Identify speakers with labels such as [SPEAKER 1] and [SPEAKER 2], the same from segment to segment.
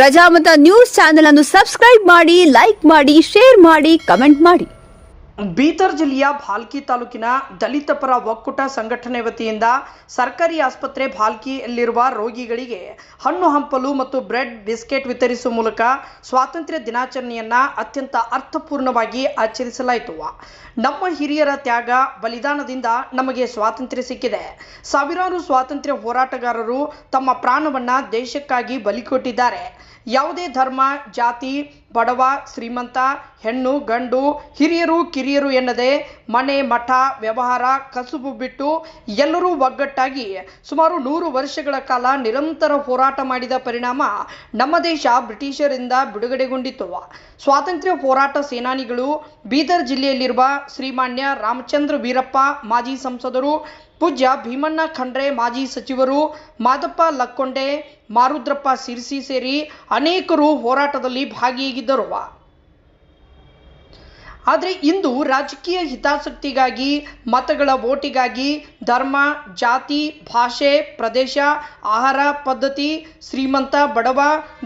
[SPEAKER 1] Prajamata news channel ಅನ್ನು subscribe ಮಾಡಿ, like ಮಾಡಿ, ಶೇರ್ ಮಾಡಿ, ಕಮೆಂಟ್ ಮಾಡಿ.
[SPEAKER 2] ಬೀದರ್ ಜಿಲ್ಲೆಯ ಭಾಲ್ಕಿ ತಾಲೂಕಿನ ದಲಿತ ಪರ ಒಕ್ಕೂಟ ಸಂಘಟನೆ ವತಿಯಿಂದ ಸರ್ಕಾರಿ ಆಸ್ಪತ್ರೆ ಭಾಲ್ಕಿಯಲ್ಲಿರುವ ರೋಗಿಗಳಿಗೆ ಹಣ್ಣು ಹಂಪಲು ಮತ್ತು ಬ್ರೆಡ್, ಬಿಸ್ಕೆಟ್ ವಿತರಿಸುವ ಮೂಲಕ ಸ್ವಾತಂತ್ರ್ಯ ದಿನಾಚರಣೆಯನ್ನ ಅತ್ಯಂತ ಅರ್ಥಪೂರ್ಣವಾಗಿ ಆಚರಿಸಲಾಯಿತು. ನಮ್ಮ ಹಿರಿಯರ ತ್ಯಾಗ ಬಲಿದಾನದಿಂದ ನಮಗೆ ಸ್ವಾತಂತ್ರ್ಯ ಸಿಕ್ಕಿದೆ. ಸಾವಿರಾರು ಸ್ವಾತಂತ್ರ್ಯ ಹೋರಾಟಗಾರರು ತಮ್ಮ ಪ್ರಾಣವನ್ನು ದೇಶಕ್ಕಾಗಿ ಬಲಿ ಕೊಟ್ಟಿದ್ದಾರೆ. ಯಾವುದೇ ಧರ್ಮ ಜಾತಿ ಬಡವ, ಶ್ರೀಮಂತ, ಹೆಣ್ಣು, ಗಂಡು, ಹಿರಿಯರು, ಕಿರಿಯರು ಎನ್ನದೆ ಮನೆ, ಮಠ, ವ್ಯವಹಾರ, ಕಸುಬು ಬಿಟ್ಟು ಎಲ್ಲರೂ ಒಗ್ಗಟ್ಟಾಗಿ ಸುಮಾರು ನೂರು ವರ್ಷಗಳ ಕಾಲ ನಿರಂತರ ಹೋರಾಟ ಮಾಡಿದ ಪರಿಣಾಮ ನಮ್ಮ ದೇಶ ಬ್ರಿಟಿಷರಿಂದ ಬಿಡುಗಡೆಗೊಂಡಿತು. ಸ್ವಾತಂತ್ರ್ಯ ಹೋರಾಟ ಸೇನಾನಿಗಳು, ಬೀದರ್ ಜಿಲ್ಲೆಯಲ್ಲಿರುವ ಶ್ರೀಮಾನ್ಯ ರಾಮಚಂದ್ರ ವೀರಪ್ಪ, ಮಾಜಿ ಸಂಸದರು, ಪೂಜ್ಯ ಭೀಮಣ್ಣ ಖಂಡ್ರೆ, ಮಾಜಿ ಸಚಿವರು, ಮಾದಪ್ಪ ಲಕ್ಕೊಂಡೆ, ಮಾರುದ್ರಪ್ಪ ಸಿರ್ಸಿ ಸೇರಿ ಅನೇಕರು ಹೋರಾಟದಲ್ಲಿ ಭಾಗಿಯಾಗಿದ್ದರು ಆದರೆ ಇಂದು ರಾಜಕೀಯ ಹಿತಾಸಕ್ತಿಗಾಗಿ ಮತಗಳ ಓಟಿಗಾಗಿ ಧರ್ಮ, ಜಾತಿ, ಭಾಷೆ, ಪ್ರದೇಶ, ಆಹಾರ ಪದ್ಧತಿ, ಶ್ರೀಮಂತ, ಬಡವ,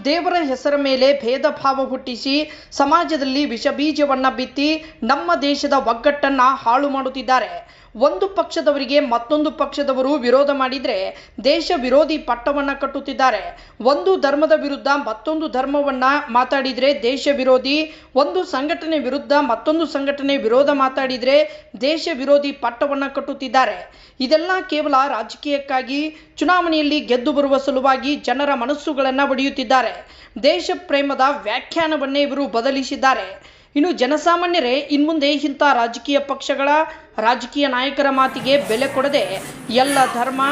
[SPEAKER 2] ದೇವರ ಹೆಸರ ಮೇಲೆ ಭೇದ ಭಾವ ಹುಟ್ಟಿಸಿ ಸಮಾಜದಲ್ಲಿ ವಿಷ ಬೀಜವನ್ನು ಬಿತ್ತಿ ನಮ್ಮ ದೇಶದ ಒಗ್ಗಟ್ಟನ್ನು ಹಾಳು ಮಾಡುತ್ತಿದ್ದಾರೆ. ಒಂದು ಪಕ್ಷದವರಿಗೆ ಮತ್ತೊಂದು ಪಕ್ಷದವರು ವಿರೋಧ ಮಾಡಿದರೆ ದೇಶ ವಿರೋಧಿ ಪಟ್ಟವನ್ನು ಕಟ್ಟುತ್ತಿದ್ದಾರೆ. ಒಂದು ಧರ್ಮದ ವಿರುದ್ಧ ಮತ್ತೊಂದು ಧರ್ಮವನ್ನು ಮಾತಾಡಿದರೆ ದೇಶ ವಿರೋಧಿ, ಒಂದು ಸಂಘಟನೆ ವಿರುದ್ಧ ಮತ್ತೊಂದು ಸಂಘಟನೆ ವಿರೋಧ ಮಾತಾಡಿದರೆ ದೇಶ ವಿರೋಧಿ ಪಟ್ಟವನ್ನು ಕಟ್ಟುತ್ತಿದ್ದಾರೆ. ಇದೆಲ್ಲ ಕೇವಲ ರಾಜಕೀಯಕ್ಕಾಗಿ, ಚುನಾವಣೆಯಲ್ಲಿ ಗೆದ್ದು ಬರುವ ಸಲುವಾಗಿ ಜನರ ಮನಸ್ಸುಗಳನ್ನು ಬಡಿಯುತ್ತಿದ್ದಾರೆ ದೇಶ ಪ್ರೇಮದ ವ್ಯಾಖ್ಯಾನವನ್ನೇ ಇವರು ಬದಲಿಸಿದ್ದಾರೆ. ಇನ್ನು ಜನಸಾಮಾನ್ಯರೇ, ಇನ್ಮುಂದೆ ಇಂಥ ರಾಜಕೀಯ ಪಕ್ಷಗಳ ರಾಜಕೀಯ ನಾಯಕರ ಮಾತಿಗೆ ಬೆಲೆ ಕೊಡದೆ ಎಲ್ಲ ಧರ್ಮ,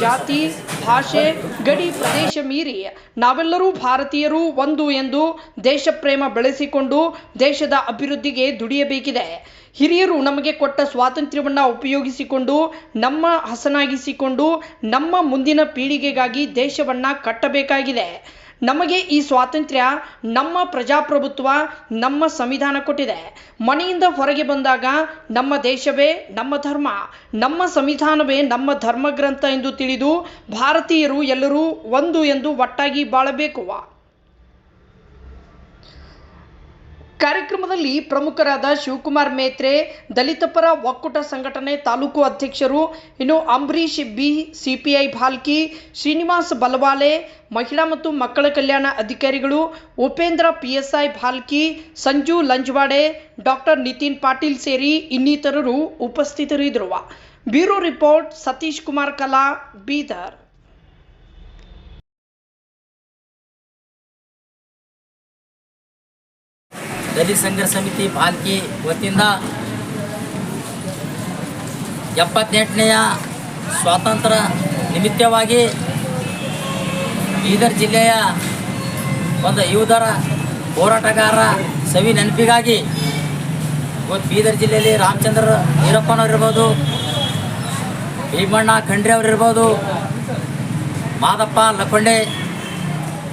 [SPEAKER 2] ಜಾತಿ, ಭಾಷೆ ಗಡಿ ಪ್ರದೇಶ ಮೀರಿ ನಾವೆಲ್ಲರೂ ಭಾರತೀಯರು ಒಂದು ಎಂದು ದೇಶ ಪ್ರೇಮ ಬೆಳೆಸಿಕೊಂಡು ದೇಶದ ಅಭಿವೃದ್ಧಿಗೆ ದುಡಿಯಬೇಕಿದೆ. ಹಿರಿಯರು ನಮಗೆ ಕೊಟ್ಟ ಸ್ವಾತಂತ್ರ್ಯವನ್ನು ಉಪಯೋಗಿಸಿಕೊಂಡು, ನಮ್ಮ ಹಸನಾಗಿಸಿಕೊಂಡು, ನಮ್ಮ ಮುಂದಿನ ಪೀಳಿಗೆಗಾಗಿ ದೇಶವನ್ನು ಕಟ್ಟಬೇಕಾಗಿದೆ. ನಮಗೆ ಈ ಸ್ವಾತಂತ್ರ್ಯ ನಮ್ಮ ಪ್ರಜಾಪ್ರಭುತ್ವ, ನಮ್ಮ ಸಂವಿಧಾನ ಕೊಟ್ಟಿದೆ. ಮನೆಯಿಂದ ಹೊರಗೆ ಬಂದಾಗ ನಮ್ಮ ದೇಶವೇ ನಮ್ಮ ಧರ್ಮ, ನಮ್ಮ ಸಂವಿಧಾನವೇ ನಮ್ಮ ಧರ್ಮಗ್ರಂಥ ಎಂದು ತಿಳಿದು ಭಾರತೀಯರು ಎಲ್ಲರೂ ಒಂದು ಎಂದು ಒಟ್ಟಾಗಿ ಬಾಳಬೇಕು. ಕಾರ್ಯಕ್ರಮದಲ್ಲಿ ಪ್ರಮುಖರಾದ ಶಿವಕುಮಾರ್ ಮೇತ್ರೆ, ದಲಿತ ಪರ ಒಕ್ಕೂಟ ಸಂಘಟನೆ ತಾಲೂಕು ಅಧ್ಯಕ್ಷರು, ಇನ್ನು ಅಂಬರೀಶ್ ಬಿ, ಸಿಪಿಐ ಭಾಲ್ಕಿ, ಶ್ರೀನಿವಾಸ್ ಬಲವಾಲೆ, ಮಹಿಳಾ ಮತ್ತು ಮಕ್ಕಳ ಕಲ್ಯಾಣ ಅಧಿಕಾರಿಗಳು, ಉಪೇಂದ್ರ ಪಿಎಸ್ಐ ಭಾಲ್ಕಿ, ಸಂಜು ಲಂಜ್ವಾಡೆ, ಡಾಕ್ಟರ್ ನಿತಿನ್ ಪಾಟೀಲ್ ಸೇರಿ ಇನ್ನಿತರರು ಉಪಸ್ಥಿತರಿದ್ದರು. ಬ್ಯೂರೋ ರಿಪೋರ್ಟ್ ಸತೀಶ್ ಕುಮಾರ್ ಕಲಾ, ಬೀದರ್.
[SPEAKER 3] ದಲಿತ ಸಂಘರ್ಷ ಸಮಿತಿ ಪಾಲ್ಕಿ ವತಿಯಿಂದ ಎಪ್ಪತ್ತೆಂಟನೆಯ ಸ್ವಾತಂತ್ರ್ಯ ನಿಮಿತ್ತವಾಗಿ ಬೀದರ್ ಜಿಲ್ಲೆಯ ಒಂದು ಯುವದರ ಹೋರಾಟಗಾರ ಸವಿ ನೆನಪಿಗಾಗಿ ಇವತ್ತು ಬೀದರ್ ಜಿಲ್ಲೆಯಲ್ಲಿ ರಾಮಚಂದ್ರ ವೀರಪ್ಪನವರಿರ್ಬೋದು ಭೀಮಣ್ಣ ಖಂಡ್ರೆ ಅವರಿರ್ಬೋದು, ಮಾದಪ್ಪ ಲಕೊಂಡೆ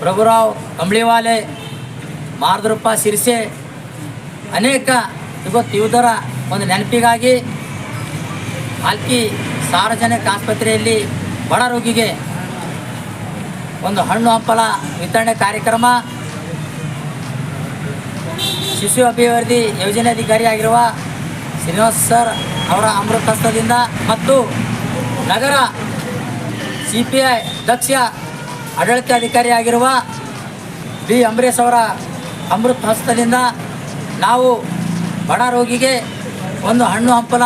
[SPEAKER 3] ಪ್ರಭುರಾವ್ ಕಂಬಳಿವಾಲೆ, ಮಾರದ್ರಪ್ಪ ಸಿರ್ಸೆ ಅನೇಕ ಇವತ್ತು ಯುವದರ ಒಂದು ನೆನಪಿಗಾಗಿ ಅಲ್ಕಿ ಸಾರ್ವಜನಿಕ ಆಸ್ಪತ್ರೆಯಲ್ಲಿ ಬಡ ರೋಗಿಗೆ ಒಂದು ಹಣ್ಣು ಹಂಪಲ ವಿತರಣೆ ಕಾರ್ಯಕ್ರಮ. ಶಿಶು ಅಭಿವೃದ್ಧಿ ಯೋಜನೆ ಅಧಿಕಾರಿಯಾಗಿರುವ ಶ್ರೀನಿವಾಸ್ ಸರ್ ಅವರ ಅಮೃತ ಹಸ್ತದಿಂದ ಮತ್ತು ನಗರ ಸಿ ಪಿ ಐ ದಕ್ಷ ಆಡಳಿತಾಧಿಕಾರಿಯಾಗಿರುವ ಬಿ ಅಂಬರೀಷ್ ಅವರ ಅಮೃತ ಹಸ್ತದಿಂದ ನಾವು ಬಡ ರೋಗಿಗೆ ಒಂದು ಹಣ್ಣು ಹಂಪಲ.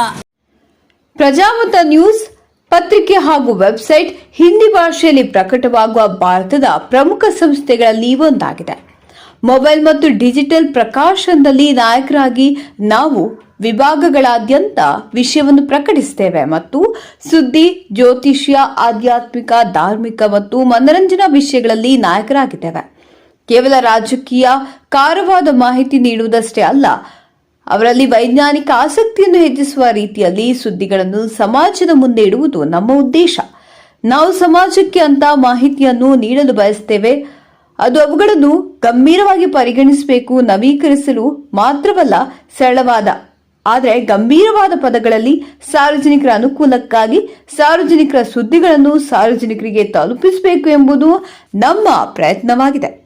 [SPEAKER 1] ಪ್ರಜಾಮತ ನ್ಯೂಸ್ ಪತ್ರಿಕೆ ಹಾಗೂ ವೆಬ್ಸೈಟ್ ಹಿಂದಿ ಭಾಷೆಯಲ್ಲಿ ಪ್ರಕಟವಾಗುವ ಭಾರತದ ಪ್ರಮುಖ ಸಂಸ್ಥೆಗಳಲ್ಲಿ ಒಂದಾಗಿದೆ. ಮೊಬೈಲ್ ಮತ್ತು ಡಿಜಿಟಲ್ ಪ್ರಕಾಶನದಲ್ಲಿ ನಾಯಕರಾಗಿ ನಾವು ವಿಭಾಗಗಳಾದ್ಯಂತ ವಿಷಯವನ್ನು ಪ್ರಕಟಿಸುತ್ತೇವೆ ಮತ್ತು ಸುದ್ದಿ, ಜ್ಯೋತಿಷ್ಯ, ಆಧ್ಯಾತ್ಮಿಕ, ಧಾರ್ಮಿಕ ಮತ್ತು ಮನರಂಜನಾ ವಿಷಯಗಳಲ್ಲಿ ನಾಯಕರಾಗಿದ್ದೇವೆ. ಕೇವಲ ರಾಜಕೀಯ ಕಾರವಾದ ಮಾಹಿತಿ ನೀಡುವುದಷ್ಟೇ ಅಲ್ಲ, ಅವರಲ್ಲಿ ವೈಜ್ಞಾನಿಕ ಆಸಕ್ತಿಯನ್ನು ಹೆಚ್ಚಿಸುವ ರೀತಿಯಲ್ಲಿ ಸುದ್ದಿಗಳನ್ನು ಸಮಾಜದ ಮುಂದೆ ಇಡುವುದು ನಮ್ಮ ಉದ್ದೇಶ. ನಾವು ಸಮಾಜಕ್ಕೆ ಅಂತ ಮಾಹಿತಿಯನ್ನು ನೀಡಲು ಬಯಸ್ತೇವೆ. ಅದು ಅವುಗಳನ್ನು ಗಂಭೀರವಾಗಿ ಪರಿಗಣಿಸಬೇಕು, ನವೀಕರಿಸಲು ಮಾತ್ರವಲ್ಲ, ಸರಳವಾದ, ಆದರೆ ಗಂಭೀರವಾದ ಪದಗಳಲ್ಲಿ ಸಾರ್ವಜನಿಕರ ಅನುಕೂಲಕ್ಕಾಗಿ ಸಾರ್ವಜನಿಕರ ಸುದ್ದಿಗಳನ್ನು ಸಾರ್ವಜನಿಕರಿಗೆ ತಲುಪಿಸಬೇಕು ಎಂಬುದು ನಮ್ಮ ಪ್ರಯತ್ನವಾಗಿದೆ.